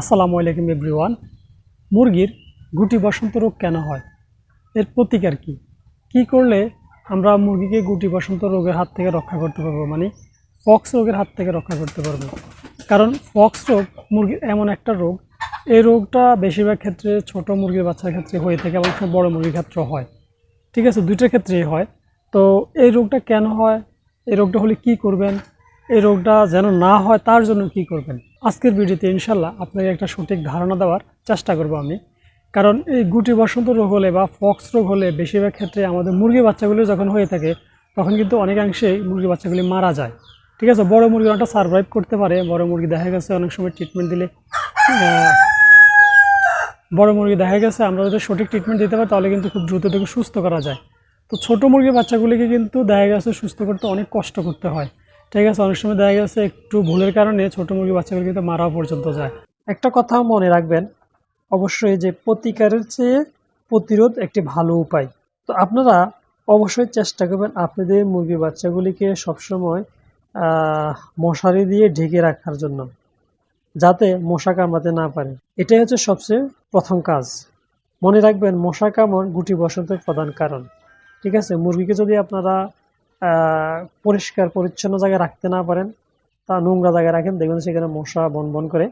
আসসালামু আলাইকুম এভরিওয়ান। মুরগির গুটি বসন্ত রোগ কেন হয়? এর প্রতিকার কি? কি করলে আমরা মুরগিকে গুটি বসন্ত রোগের হাত থেকে রক্ষা করতে পারব? মানে ফক্স রোগের হাত থেকে রক্ষা করতে পারব। কারণ ফক্স রোগ মুরগির এমন একটা রোগ, এই রোগটা বেশিরভাগ ক্ষেত্রে ছোট মুরগির বাচ্চার ক্ষেত্রে হয়ে থাকে এবং বড় মুরগির ক্ষেত্রে হয়। ঠিক আছে, দুইটা ক্ষেত্রেই হয়। তো এই রোগটা কেন হয়? এই রোগটা হলে কি করবেন? এই রোগটা যেন না হয়, তার জন্য কি করবেন? আজকের ভিডিওতে ইনশাল্লাহ আপনাকে একটা সঠিক ধারণা দেওয়ার চেষ্টা করব আমি। কারণ এই গুটি বসন্ত রোগ হলে বা ফক্স রোগ হলে বেশিরভাগ ক্ষেত্রে আমাদের মুরগি বাচ্চাগুলি যখন হয়ে থাকে, তখন কিন্তু অনেকাংশেই মুরগি বাচ্চাগুলি মারা যায়। ঠিক আছে? বড় মুরগি অনেকটা সার্ভাইভ করতে পারে, বড় মুরগি দেখা গেছে অনেক সময় ট্রিটমেন্ট দিলে বড় মুরগি দেখা গেছে, আমরা যদি সঠিক ট্রিটমেন্ট দিতে পারি, তাহলে কিন্তু খুব দ্রুত থেকে সুস্থ করা যায়। তো ছোট মুরগির বাচ্চাগুলিকে কিন্তু দেখা গেছে সুস্থ করতে অনেক কষ্ট করতে হয়। ঠিক আছে, অনেক সময় দেখা গেছে একটু ভুলের কারণে ছোট মুরগির বাচ্চাগুলি কিন্তু মারাও পর্যন্ত যায়। একটা কথা মনে রাখবেন, অবশ্যই যে প্রতিকারের চেয়ে প্রতিরোধ একটি ভালো উপায়। তো আপনারা অবশ্যই চেষ্টা করবেন আপনাদের মুরগি বাচ্চাগুলিকে সবসময় মশারি দিয়ে ঢেকে রাখার জন্য, যাতে মশা কামড়াতে না পারে। এটাই হচ্ছে সবচেয়ে প্রথম কাজ। মনে রাখবেন, মশা কামড় গুটি বসন্তের প্রধান কারণ। ঠিক আছে, মুরগিকে যদি আপনারা পরিষ্কার, পরিচ্ছন্ন জায়গায় রাখতে না পারেন, তা নোংরা জায়গায় রাখেন। দেখবেন সেখানে মশা বন বন করে।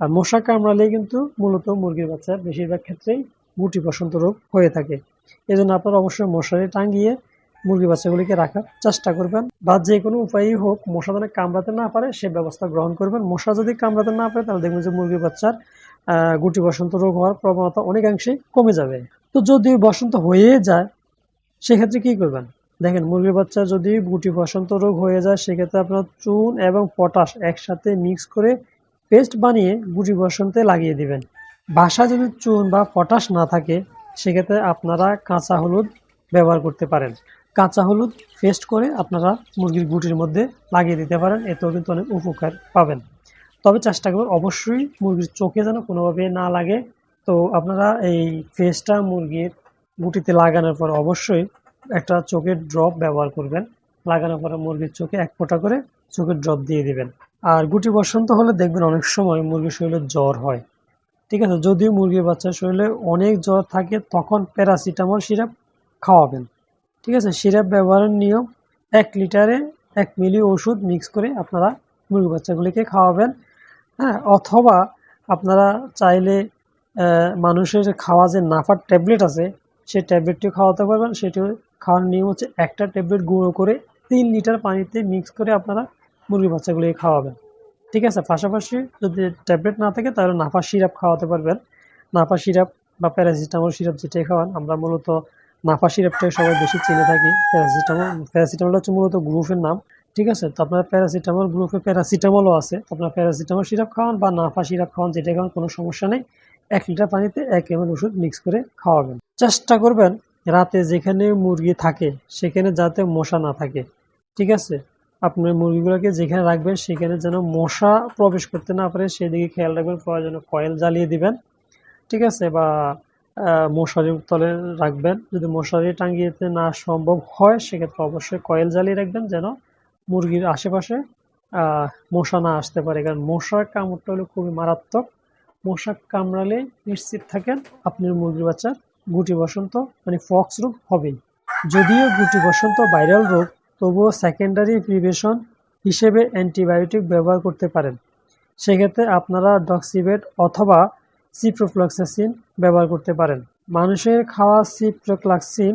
আর মশা কামড়ালে কিন্তু মূলত মুরগির বাচ্চা বেশিরভাগ ক্ষেত্রেই গুটি বসন্ত রোগ হয়ে থাকে। এই জন্য আপনারা অবশ্যই মশারি টাঙিয়ে মুরগি বাচ্চাগুলিকে রাখার চেষ্টা করবেন। বা যে কোনো উপায়ই হোক, মশা যেন কামড়াতে না পারে, সে ব্যবস্থা গ্রহণ করবেন। মশা যদি কামড়াতে না পারে, তাহলে দেখবেন যে মুরগি বাচ্চার গুটি বসন্ত রোগ হওয়ার প্রবণতা অনেকাংশেই কমে যাবে। তো যদি বসন্ত হয়ে যায়, সেক্ষেত্রে কি করবেন? দেখেন, মুরগির বাচ্চা যদি গুটি বসন্ত রোগ হয়ে যায়, সেক্ষেত্রে আপনার চুন এবং পটাশ একসাথে মিক্স করে পেস্ট বানিয়ে গুটি বসন্তে লাগিয়ে দিবেন। বাসায় যদি চুন বা পটাশ না থাকে, সেক্ষেত্রে আপনারা কাঁচা হলুদ ব্যবহার করতে পারেন। কাঁচা হলুদ পেস্ট করে আপনারা মুরগির গুটির মধ্যে লাগিয়ে দিতে পারেন, এতেও কিন্তু অনেক উপকার পাবেন। তবে চেষ্টা করবেন, অবশ্যই মুরগির চোখে যেন কোনোভাবে না লাগে। তো আপনারা এই পেস্টটা মুরগির গুটিতে লাগানোর পর অবশ্যই একটা চোখের ড্রপ ব্যবহার করবেন। লাগানোর পরে মুরগির চোখে এক ফোঁটা করে চোখের ড্রপ দিয়ে দিবেন। আর গুটি বসন্ত হলে দেখবেন অনেক সময় মুরগির শরীরে জ্বর হয়। ঠিক আছে, যদিও মুরগির বাচ্চার শরীরে অনেক জ্বর থাকে, তখন প্যারাসিটামল সিরাপ খাওয়াবেন। ঠিক আছে সিরাপ ব্যবহারের নিয়ম, এক লিটারে এক মিলি ওষুধ মিক্স করে আপনারা মুরগি বাচ্চাগুলিকে খাওয়াবেন। হ্যাঁ অথবা আপনারা চাইলে মানুষের খাওয়া যে নাফার ট্যাবলেট আছে, সেই ট্যাবলেটটিও খাওয়াতে পারবেন সেটি খাওয়ার নিয়ম হচ্ছে একটা ট্যাবলেট গুঁড়ো করে তিন লিটার পানিতে মিক্স করে আপনারা মুরগি বাচ্চাগুলিকে খাওয়াবেন। ঠিক আছে? পাশাপাশি যদি ট্যাবলেট না থাকে তাহলে নাফা সিরাপ খাওয়াতে পারবেন। নাফা সিরাপ বা প্যারাসিটামল সিরাপ যেটাই খাওয়ান, আমরা মূলত নাফা সিরাপটাই সবাই বেশি চিনে থাকি। প্যারাসিটামল প্যারাসিটামল হচ্ছে মূলত গ্রুপের নাম। ঠিক আছে? তো আপনার প্যারাসিটামল গ্রুপে প্যারাসিটামলও আছে। আপনার প্যারাসিটামল সিরাপ খাওয়ান বা নাফা সিরাপ খাওয়ান যেটা খাওয়ান, কোনো সমস্যা নেই। এক লিটার পানিতে এক এমএল ওষুধ মিক্স করে খাওয়াবেন। চেষ্টা করবেন রাতে যেখানে মুরগি থাকে সেখানে যাতে মশা না থাকে। ঠিক আছে? আপনার মুরগিগুলোকে যেখানে রাখবেন সেখানে যেন মশা প্রবেশ করতে না পারে সেদিকে খেয়াল রাখবেন প্রয়োজনে কয়েল জ্বালিয়ে দিবেন। ঠিক আছে? বা আহ, মশারির তলে রাখবেন। যদি মশারি টাঙ্গিয়েতে না সম্ভব হয় সেক্ষেত্রে অবশ্যই কয়েল জ্বালিয়ে রাখবেন যেন মুরগির আশেপাশে মশা না আসতে পারে। কারণ মশার কামড়টা হলো খুবই মারাত্মক। মশা কামড়ালে নিশ্চিত থাকেন আপনার মুরগির বাচ্চার গুটি বসন্ত মানে ফক্স রোগ হবেই। যদিও গুটি বসন্ত ভাইরাল রোগ, তবুও সেকেন্ডারি প্রিভেশন হিসেবে অ্যান্টিবায়োটিক ব্যবহার করতে পারেন। সেক্ষেত্রে আপনারা ডক্সিবেট অথবা সিপ্রোফ্লক্সাসিন ব্যবহার করতে পারেন। মানুষের খাওয়া সিপ্রোফ্লক্সিন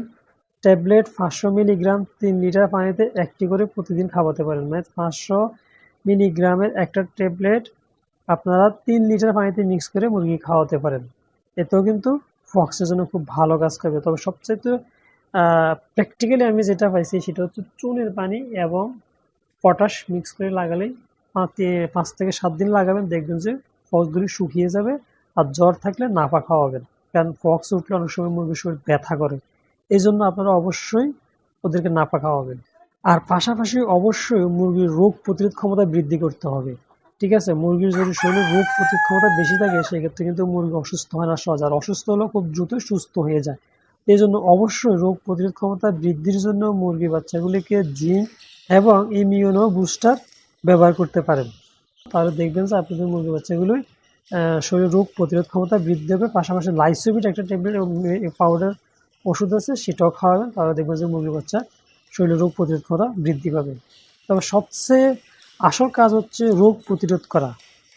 ট্যাবলেট পাঁচশো মিলিগ্রাম তিন লিটার পানিতে একটি করে প্রতিদিন খাওয়াতে পারেন। মানে পাঁচশো মিলিগ্রামের একটা ট্যাবলেট আপনারা তিন লিটার পানিতে মিক্স করে মুরগি খাওয়াতে পারেন। এতেও কিন্তু ফক্সের জন্য খুব ভালো কাজ করবে। তবে সবচেয়ে প্র্যাকটিক্যালি আমি যেটা পাইছি সেটা হচ্ছে চুনের পানি এবং পটাশ মিক্স করে লাগালেই পাঁচ থেকে সাত দিন লাগাবেন, দেখবেন যে ফক্সগুলি শুকিয়ে যাবে আর জ্বর থাকলে নাপা খাওয়াবেন। কারণ ফক্স উঠলে অনেক সময় মুরগির শরীর ব্যথা করে। এই জন্য আপনারা অবশ্যই ওদেরকে নাপা খাওয়াবেন। আর পাশাপাশি অবশ্যই মুরগির রোগ প্রতিরোধ ক্ষমতা বৃদ্ধি করতে হবে। ঠিক আছে, মুরগির যদি শরীরে রোগ প্রতিরোধ ক্ষমতা বেশি থাকে, সেক্ষেত্রে কিন্তু মুরগি অসুস্থ হয় না সহজ। আর অসুস্থ হলেও খুব দ্রুত সুস্থ হয়ে যায়। এই জন্য অবশ্যই রোগ প্রতিরোধ ক্ষমতা বৃদ্ধির জন্য মুরগি বাচ্চাগুলিকে জিঙ্ক এবং ইমিউনো বুস্টার ব্যবহার করতে পারেন। তাহলে দেখবেন যে আপনাদের মুরগি বাচ্চাগুলোই শরীরে রোগ প্রতিরোধ ক্ষমতা বৃদ্ধি হবে। পাশাপাশি লাইসোবিট একটা ট্যাবলেট পাউডার ওষুধ আছে, সেটাও খাওয়াবেন। তাহলে দেখবেন যে মুরগি বাচ্চা শরীরে রোগ প্রতিরোধ ক্ষমতা বৃদ্ধি পাবে। তবে সবচেয়ে আসল কাজ হচ্ছে রোগ প্রতিরোধ করা।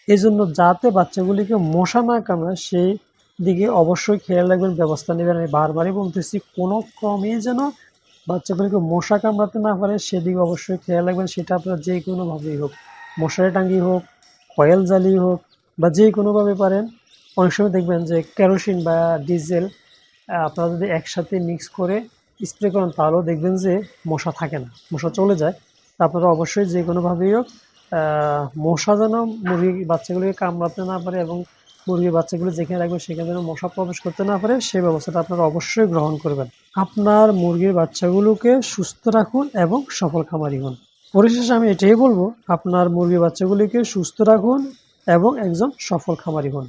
এই জন্য যাতে বাচ্চাগুলিকে মশা না কামড়ায়, সেই দিকে অবশ্যই খেয়াল রাখবেন, ব্যবস্থা নেবেন। আমি বারবারই বলতেছি, কোনো ক্রমেই যেন বাচ্চাগুলিকে মশা কামড়াতে না পারে, সেদিকে অবশ্যই খেয়াল রাখবেন। সেটা আপনার যে কোনোভাবেই হোক, মশারি টাঙ্গি হোক, কয়েল জ্বালিয়ে হোক, বা যে কোনোভাবে পারেন, অনেক সময় দেখবেন যে কেরোসিন বা ডিজেল আপনারা যদি একসাথে মিক্স করে স্প্রে করেন, তাহলেও দেখবেন যে মশা থাকে না, মশা চলে যায়। আপনারা অবশ্যই যে কোনোভাবেই মশা যেন মুরগি বাচ্চাগুলিকে কামড়াতে না পারে এবং মুরগির বাচ্চাগুলো যেখানে রাখবে সেখানে যেন মশা প্রবেশ করতে না পারে, সেই ব্যবস্থাটা আপনারা অবশ্যই গ্রহণ করবেন। আপনার মুরগির বাচ্চাগুলোকে সুস্থ রাখুন এবং সফল খামারি হন। পরিশেষে আমি এটাই বলব, আপনার মুরগির বাচ্চাগুলিকে সুস্থ রাখুন এবং একজন সফল খামারি হন।